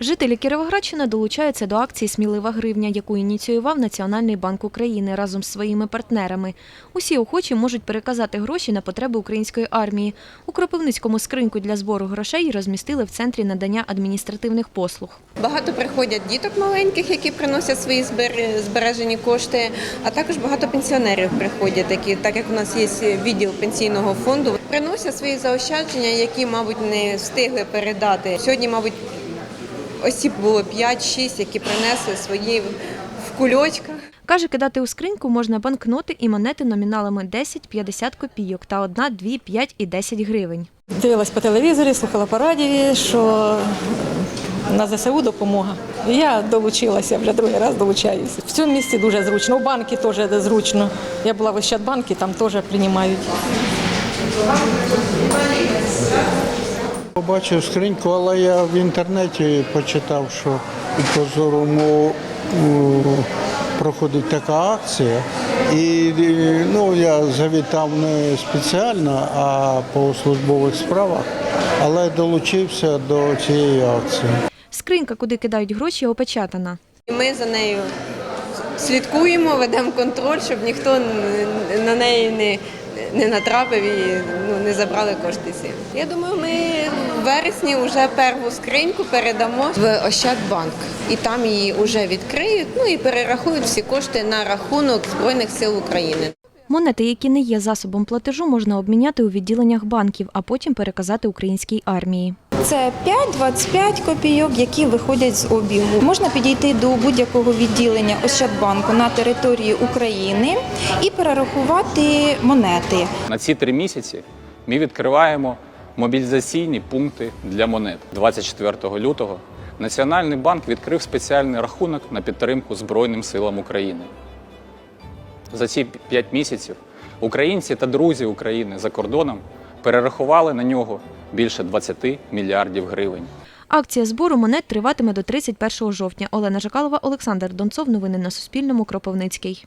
Жителі Кіровоградщини долучаються до акції Смілива гривня, яку ініціював Національний банк України разом з своїми партнерами. Усі охочі можуть переказати гроші на потреби української армії. У Кропивницькому скриньку для збору грошей розмістили в центрі надання адміністративних послуг. Багато приходять діток маленьких, які приносять свої збережені кошти, а також багато пенсіонерів приходять, які, так як у нас є відділ пенсійного фонду, приносять свої заощадження, які, мабуть, не встигли передати. Сьогодні, мабуть, осіб було 5-6, які принесли свої в кульочках. Каже, кидати у скриньку можна банкноти і монети номіналами 10, 50 копійок та 1, 2, 5 і 10 гривень. Дивилась по телевізорі, слухала по радіо, що на ЗСУ допомога. Я долучилася, вже другий раз долучаюся. В цьому місці дуже зручно. У банки теж зручно. Я була в Ощадбанку, там теж приймають. Побачив скриньку, але я в інтернеті почитав, що у Позорому проходить така акція. І ну, я завітав не спеціально, а по службових справах, але долучився до цієї акції. Скринька, куди кидають гроші, опечатана. Ми за нею слідкуємо, ведемо контроль, щоб ніхто на неї не, не натрапив і ну, не забрали кошти всі. Я думаю, ми в вересні вже перву скриньку передамо в Ощадбанк. І там її вже відкриють, ну і перерахують всі кошти на рахунок Збройних сил України. Монети, які не є засобом платежу, можна обміняти у відділеннях банків, а потім переказати українській армії. Це 5-25 копійок, які виходять з обігу. Можна підійти до будь-якого відділення Ощадбанку на території України і перерахувати монети. На ці три місяці ми відкриваємо мобілізаційні пункти для монет. 24 лютого Національний банк відкрив спеціальний рахунок на підтримку Збройним силам України. За ці п'ять місяців українці та друзі України за кордоном перерахували на нього більше 20 мільярдів гривень. Акція збору монет триватиме до 31 жовтня. Олена Жакалова, Олександр Донцов. Новини на Суспільному. Кропивницький.